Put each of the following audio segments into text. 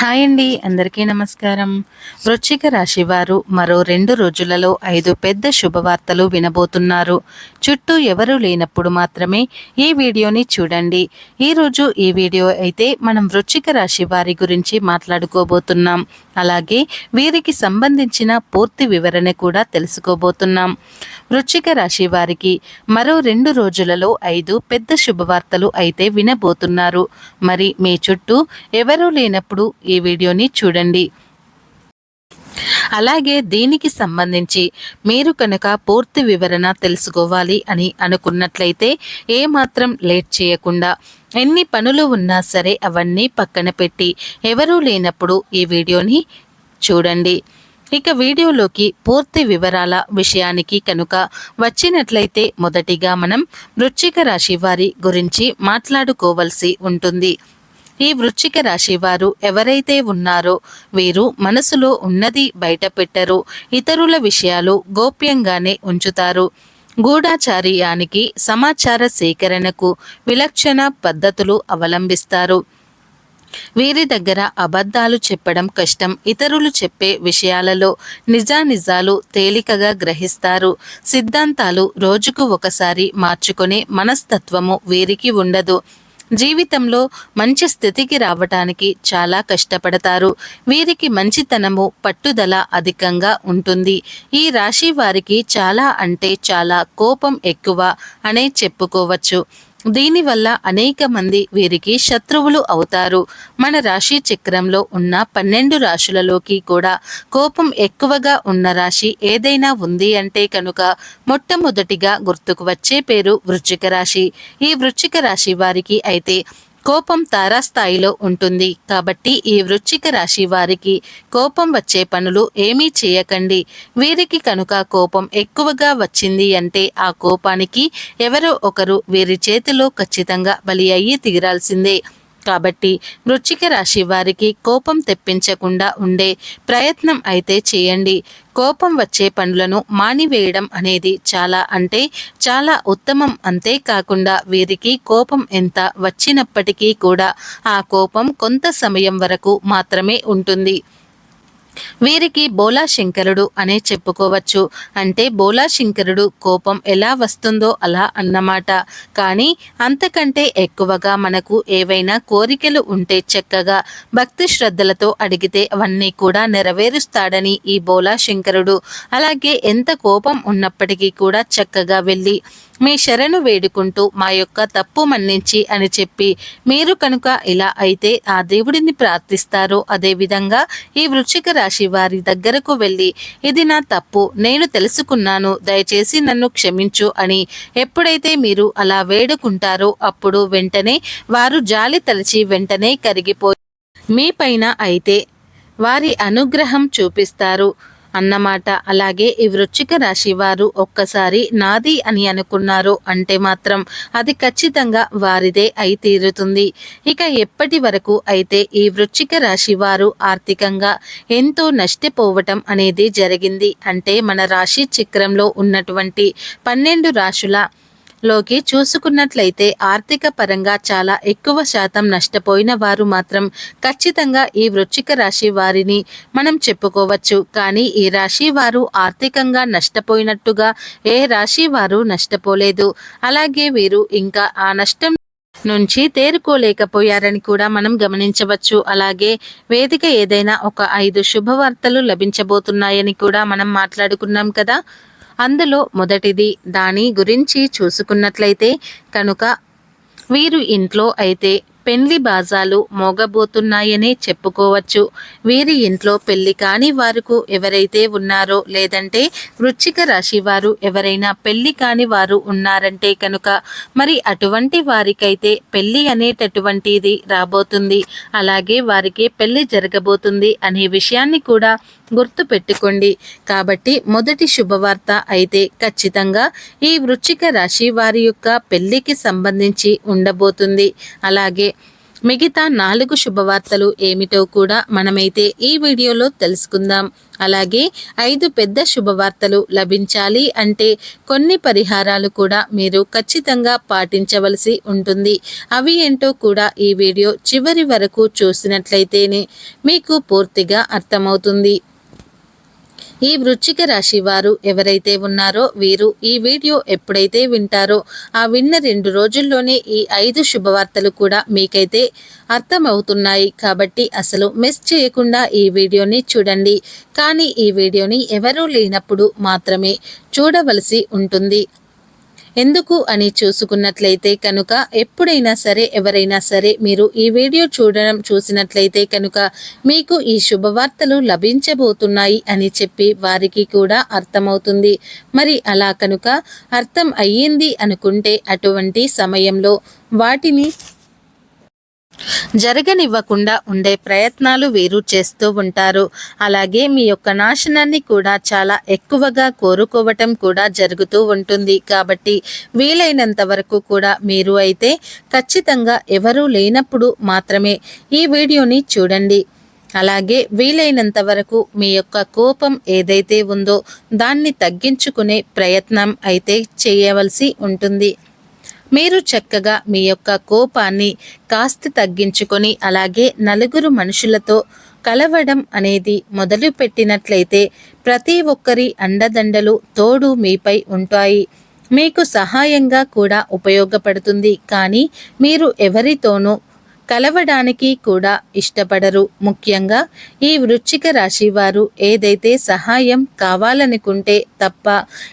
Hi అండి అందరికీ నమస్కారం. వృశ్చిక రాశి వారు మరో రెండు రోజులలో ఐదు పెద్ద శుభవార్తలు వినబోతున్నారు. చుట్టూ ఎవరూ లేనప్పుడు మాత్రమే ఈ వీడియోని చూడండి. ఈరోజు ఈ వీడియో అయితే మనం వృశ్చిక రాశి వారి గురించి మాట్లాడుకోబోతున్నాం. అలాగే వీరికి సంబంధించిన పూర్తి వివరణ కూడా తెలుసుకోబోతున్నాం. వృశ్చిక రాశి వారికి మరో రెండు రోజులలో ఐదు పెద్ద శుభవార్తలు అయితే వినబోతున్నారు. మరి మీ చుట్టూ ఎవరూ లేనప్పుడు ఈ వీడియోని చూడండి. అలాగే దీనికి సంబంధించి మీరు కనుక పూర్తి వివరణ తెలుసుకోవాలి అని అనుకున్నట్లయితే ఏమాత్రం లేట్ చేయకుండా ఎన్ని పనులు ఉన్నా సరే అవన్నీ పక్కన పెట్టి ఎవరూ లేనప్పుడు ఈ వీడియోని చూడండి. ఇక వీడియోలోకి పూర్తి వివరాల విషయానికి కనుక వచ్చినట్లయితే మొదటిగా మనం వృశ్చిక రాశి వారి గురించి మాట్లాడుకోవలసి ఉంటుంది. ఈ వృశ్చిక రాశి వారు ఎవరైతే ఉన్నారో వీరు మనసులో ఉన్నది బయట పెట్టరు ఇతరుల విషయాలు గోప్యంగానే ఉంచుతారు. గూఢాచార్యానికి సమాచార సేకరణకు విలక్షణ పద్ధతులు అవలంబిస్తారు. వీరి దగ్గర అబద్ధాలు చెప్పడం కష్టం. ఇతరులు చెప్పే విషయాలలో నిజానిజాలు తేలికగా గ్రహిస్తారు. సిద్ధాంతాలు రోజుకు ఒకసారి మార్చుకునే మనస్తత్వము వీరికి ఉండదు. జీవితంలో మంచి స్థితికి రావటానికి చాలా కష్టపడతారు. వీరికి మంచితనము పట్టుదల అధికంగా ఉంటుంది. ఈ రాశి వారికి చాలా అంటే చాలా కోపం ఎక్కువ అనే చెప్పుకోవచ్చు. దీనివల్ల అనేక మంది వీరికి శత్రువులు అవుతారు. మన రాశి చక్రంలో ఉన్న పన్నెండు రాశులలోకి కూడా కోపం ఎక్కువగా ఉన్న రాశి ఏదైనా ఉంది అంటే కనుక మొట్టమొదటిగా గుర్తుకు వచ్చే పేరు వృశ్చిక రాశి. ఈ వృశ్చిక రాశి వారికి అయితే కోపం తారాస్థాయిలో ఉంటుంది. కాబట్టి ఈ వృశ్చిక రాశి వారికి కోపం వచ్చే పనులు ఏమీ చేయకండి. వీరికి కనుక కోపం ఎక్కువగా వచ్చింది అంటే ఆ కోపానికి ఎవరో ఒకరు వీరి చేతిలో ఖచ్చితంగా బలి అయ్యి తీరాల్సిందే. కాబట్టి వృచ్చిక రాశి వారికి కోపం తెప్పించకుండా ఉండే ప్రయత్నం అయితే చేయండి. కోపం వచ్చే పనులను మానివేయడం అనేది చాలా అంటే చాలా ఉత్తమం. అంతేకాకుండా వీరికి కోపం ఎంత వచ్చినప్పటికీ కూడా ఆ కోపం కొంత సమయం వరకు మాత్రమే ఉంటుంది. వీరికి బోలా శంకరుడు అనే చెప్పుకోవచ్చు. అంటే బోలా శంకరుడు కోపం ఎలా వస్తుందో అలా అన్నమాట. కానీ అంతకంటే ఎక్కువగా మనకు ఏవైనా కోరికలు ఉంటే చక్కగా భక్తి శ్రద్ధలతో అడిగితే అవన్నీ కూడా నెరవేరుస్తాడని ఈ బోలా శంకరుడు. అలాగే ఎంత కోపం ఉన్నప్పటికీ కూడా చక్కగా వెళ్ళి మీ శరణు వేడుకుంటూ మా యొక్క తప్పు మన్నించి అని చెప్పి మీరు కనుక ఇలా అయితే ఆ దేవుడిని ప్రార్థిస్తారో అదేవిధంగా ఈ వృశ్చిక రాశి వారి దగ్గరకు వెళ్ళి ఇది నా తప్పు నేను తెలుసుకున్నాను దయచేసి నన్ను క్షమించు అని ఎప్పుడైతే మీరు అలా వేడుకుంటారో అప్పుడు వెంటనే వారు జాలి తలచి వెంటనే కరిగిపోయి మీ పైన అయితే వారి అనుగ్రహం చూపిస్తారు. అన్నమాట. అలాగే ఈ వృశ్చిక రాశి వారు ఒక్కసారి నాది అని అనుకున్నారు అంటే మాత్రం అది ఖచ్చితంగా వారిదే అయి తీరుతుంది. ఇక ఎప్పటి వరకు అయితే ఈ వృశ్చిక రాశి వారు ఆర్థికంగా ఎంతో నష్టపోవటం అనేది జరిగింది అంటే మన రాశి చక్రంలో ఉన్నటువంటి పన్నెండు రాశుల లోకి చూసుకున్నట్లయితే ఆర్థిక పరంగా చాలా ఎక్కువ శాతం నష్టపోయిన వారు మాత్రం ఖచ్చితంగా ఈ వృశ్చిక రాశి వారిని మనం చెప్పుకోవచ్చు. కానీ ఈ రాశి వారు ఆర్థికంగా నష్టపోయినట్టుగా ఏ రాశి వారు నష్టపోలేదు. అలాగే వీరు ఇంకా ఆ నష్టం నుంచి తేరుకోలేకపోయారని కూడా మనం గమనించవచ్చు. అలాగే వేదిక ఏదైనా ఒక ఐదు శుభవార్తలు లభించబోతున్నాయని కూడా మనం మాట్లాడుకున్నాం కదా. అందులో మొదటిది దాని గురించి చూసుకున్నట్లయితే కనుక వీరు ఇంట్లో అయితే పెళ్ళి బాజాలు మోగబోతున్నాయనే చెప్పుకోవచ్చు. వీరి ఇంట్లో పెళ్ళి కాని వారికి ఎవరైతే ఉన్నారో లేదంటే వృచ్చిక రాశి వారు ఎవరైనా పెళ్ళి కాని వారు ఉన్నారంటే కనుక మరి అటువంటి వారికైతే పెళ్ళి అనేటటువంటిది రాబోతుంది. అలాగే వారికి పెళ్ళి జరగబోతుంది అనే విషయాన్ని కూడా గుర్తు పెట్టుకోండి కాబట్టి మొదటి శుభవార్త అయితే ఖచ్చితంగా ఈ వృచ్చిక రాశి వారి యొక్క పెళ్ళికి సంబంధించి ఉండబోతుంది. అలాగే మిగతా నాలుగు శుభవార్తలు ఏమిటో కూడా మనమైతే ఈ వీడియోలో తెలుసుకుందాం. అలాగే ఐదు పెద్ద శుభవార్తలు లభించాలి అంటే కొన్ని పరిహారాలు కూడా మీరు ఖచ్చితంగా పాటించవలసి ఉంటుంది. అవి ఏంటో కూడా ఈ వీడియో చివరి వరకు చూసినట్లయితేనే మీకు పూర్తిగా అర్థమవుతుంది. ఈ వృచ్చిక రాశి వారు ఎవరైతే ఉన్నారో వీరు ఈ వీడియో ఎప్పుడైతే వింటారో ఆ విన్న రెండు రోజుల్లోనే ఈ ఐదు శుభవార్తలు కూడా మీకైతే అర్థమవుతున్నాయి. కాబట్టి అసలు మిస్ చేయకుండా ఈ వీడియోని చూడండి. కానీ ఈ వీడియోని ఎవరూ లేనప్పుడు మాత్రమే చూడవలసి ఉంటుంది. ఎందుకు అని చూసుకున్నట్లయితే కనుక ఎప్పుడైనా సరే ఎవరైనా సరే మీరు ఈ వీడియో చూడడం చూసినట్లయితే కనుక మీకు ఈ శుభవార్తలు లభించబోతున్నాయి అని చెప్పి వారికి కూడా అర్థమవుతుంది. మరి అలా కనుక అర్థం అయ్యింది అనుకుంటే అటువంటి సమయంలో వాటిని జరగనివ్వకుండా ఉండే ప్రయత్నాలు వీరు చేస్తూ ఉంటారు. అలాగే మీ యొక్క నాశనాన్ని కూడా చాలా ఎక్కువగా కోరుకోవటం కూడా జరుగుతూ ఉంటుంది. కాబట్టి వీలైనంత వరకు కూడా మీరు అయితే ఖచ్చితంగా ఎవరూ లేనప్పుడు మాత్రమే ఈ వీడియోని చూడండి. అలాగే వీలైనంత వరకు మీ యొక్క కోపం ఏదైతే ఉందో దాన్ని తగ్గించుకునే ప్రయత్నం అయితే చేయవలసి ఉంటుంది. మీరు చక్కగా మీ యొక్క కోపాన్ని కాస్త తగ్గించుకొని అలాగే నలుగురు మనుషులతో కలవడం అనేది మొదలు పెట్టినట్లయితే ప్రతి ఒక్కరి అండదండలు తోడు మీపై ఉంటాయి. మీకు సహాయంగా కూడా ఉపయోగపడుతుంది. కానీ మీరు ఎవరితోనూ కలవడానికి కూడా ఇష్టపడరు. ముఖ్యంగా ఈ వృశ్చిక రాశి వారు ఏదైతే సహాయం కావాలనుకుంటే తప్ప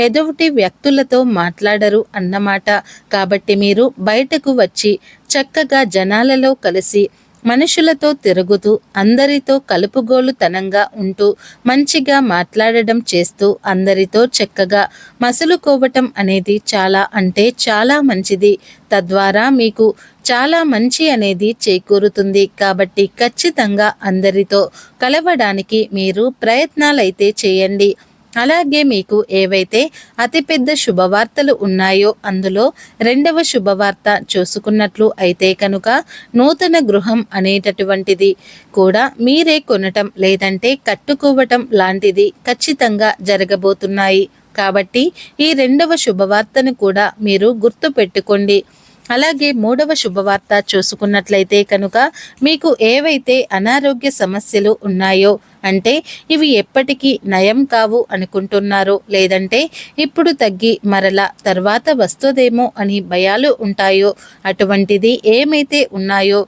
ఎదుటి వ్యక్తులతో మాట్లాడరు అన్నమాట. కాబట్టి మీరు బయటకు వచ్చి చక్కగా జనాలలో కలిసి మనుషులతో తిరుగుతూ అందరితో కలుపుగోలుతనంగా ఉంటూ మంచిగా మాట్లాడడం చేస్తూ అందరితో చక్కగా మసులుకోవటం అనేది చాలా అంటే చాలా మంచిది. తద్వారా మీకు చాలా మంచి అనేది చేకూరుతుంది. కాబట్టి ఖచ్చితంగా అందరితో కలవడానికి మీరు ప్రయత్నాలైతే చేయండి. అలాగే మీకు ఏవైతే అతిపెద్ద శుభవార్తలు ఉన్నాయో అందులో రెండవ శుభవార్త చూసుకున్నట్లు అయితే కనుక నూతన గృహం అనేటటువంటిది కూడా మీరే కొనటం లేదంటే కట్టుకోవటం లాంటిది ఖచ్చితంగా జరగబోతున్నాయి. కాబట్టి ఈ రెండవ శుభవార్తను కూడా మీరు గుర్తు పెట్టుకోండి. అలాగే మూడవ శుభవార్త చూసుకున్నట్లయితే కనుక మీకు ఏవైతే అనారోగ్య సమస్యలు ఉన్నాయో అంటే ఇవి ఎప్పటికీ నయం కావు అనుకుంటున్నారో లేదంటే ఇప్పుడు తగ్గి మరల తర్వాత వస్తుందేమో అని భయాలు ఉంటాయో అటువంటిది ఏమైతే ఉన్నాయో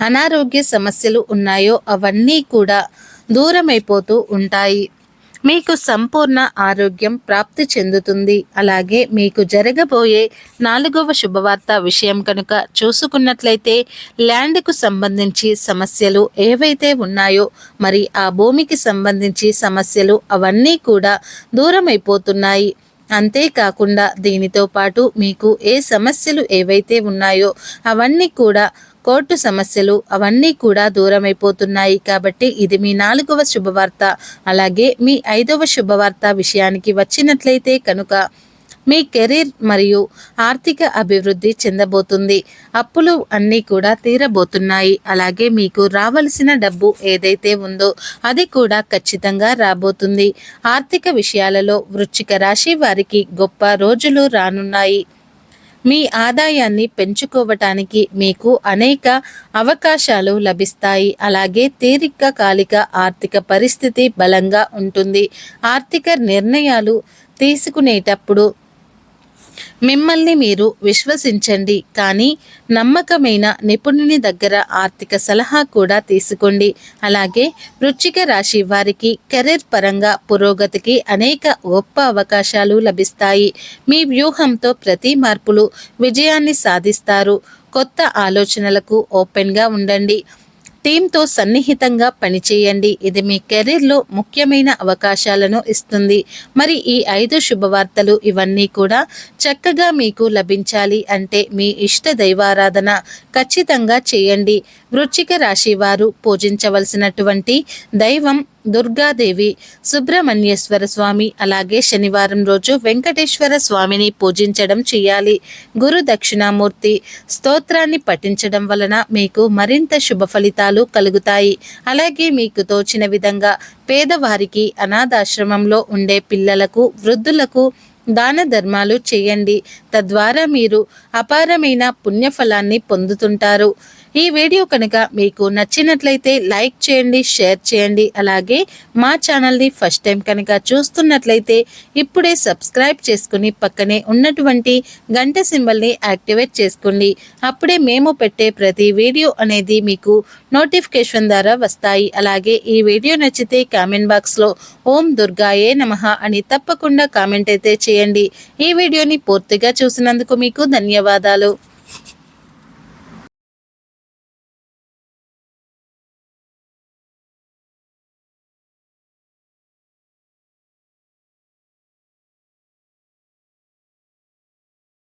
అనారోగ్య సమస్యలు ఉన్నాయో అవన్నీ కూడా దూరమైపోతూ ఉంటాయి. మీకు సంపూర్ణ ఆరోగ్యం ప్రాప్తి చెందుతుంది. అలాగే మీకు జరగబోయే నాలుగవ శుభవార్త విషయం కనుక చూసుకున్నట్లయితే ల్యాండ్కు సంబంధించి సమస్యలు ఏవైతే ఉన్నాయో మరి ఆ భూమికి సంబంధించి సమస్యలు అవన్నీ కూడా దూరమైపోతున్నాయి. అంతేకాకుండా దీనితో పాటు మీకు ఏ సమస్యలు ఏవైతే ఉన్నాయో అవన్నీ కూడా కోర్టు సమస్యలు అవన్నీ కూడా దూరమైపోతున్నాయి. కాబట్టి ఇది మీ నాలుగవ శుభవార్త. అలాగే మీ ఐదవ శుభవార్త విషయానికి వచ్చినట్లయితే కనుక మీ కెరీర్ మరియు ఆర్థిక అభివృద్ధి చెందబోతుంది. అప్పులు అన్నీ కూడా తీరబోతున్నాయి. అలాగే మీకు రావలసిన డబ్బు ఏదైతే ఉందో అది కూడా ఖచ్చితంగా రాబోతుంది. ఆర్థిక విషయాలలో వృచ్చిక రాశి వారికి గొప్ప రోజులు రానున్నాయి. మీ ఆదాయాన్ని పెంచుకోవటానికి మీకు అనేక అవకాశాలు లభిస్తాయి. అలాగే తీరికకాలిక ఆర్థిక పరిస్థితి బలంగా ఉంటుంది. ఆర్థిక నిర్ణయాలు తీసుకునేటప్పుడు మిమ్మల్ని మీరు విశ్వసించండి కానీ నమ్మకమైన నిపుణుని దగ్గర ఆర్థిక సలహా కూడా తీసుకోండి. అలాగే వృచ్చిక రాశి వారికి కెరీర్ పరంగా పురోగతికి అనేక గొప్ప అవకాశాలు లభిస్తాయి. మీ వ్యూహంతో ప్రతి మార్పులు విజయాన్ని సాధిస్తారు. కొత్త ఆలోచనలకు ఓపెన్గా ఉండండి. టీంతో సన్నిహితంగా పనిచేయండి. ఇది మీ కెరీర్లో ముఖ్యమైన అవకాశాలను ఇస్తుంది. మరి ఈ ఐదు శుభవార్తలు ఇవన్నీ కూడా చక్కగా మీకు లభించాలి అంటే మీ ఇష్ట దైవారాధన ఖచ్చితంగా చేయండి. వృచ్చిక రాశి వారు పూజించవలసినటువంటి దైవం దుర్గాదేవి సుబ్రహ్మణ్యేశ్వర స్వామి అలాగే శనివారం రోజు వెంకటేశ్వర స్వామిని పూజించడం చేయాలి. గురు దక్షిణామూర్తి స్తోత్రాన్ని పఠించడం వలన మీకు మరింత శుభ ఫలితాలు కలుగుతాయి. అలాగే మీకు తోచిన విధంగా పేదవారికి అనాథాశ్రమంలో ఉండే పిల్లలకు వృద్ధులకు దాన ధర్మాలు చేయండి. తద్వారా మీరు అపారమైన పుణ్యఫలాన్ని పొందుతుంటారు. ఈ వీడియో కనుక మీకు నచ్చినట్లయితే లైక్ చేయండి షేర్ చేయండి. అలాగే మా ఛానల్ని ఫస్ట్ టైం కనుక చూస్తున్నట్లయితే ఇప్పుడే సబ్స్క్రైబ్ చేసుకుని పక్కనే ఉన్నటువంటి గంట సింబల్ని యాక్టివేట్ చేసుకోండి. అప్పుడే మేము పెట్టే ప్రతి వీడియో అనేది మీకు నోటిఫికేషన్ ద్వారా వస్తాయి. అలాగే ఈ వీడియో నచ్చితే కామెంట్ బాక్స్లో ఓం దుర్గాయే నమః అని తప్పకుండా కామెంట్ అయితే చేయండి. ఈ వీడియోని పూర్తిగా చూసినందుకు మీకు ధన్యవాదాలు.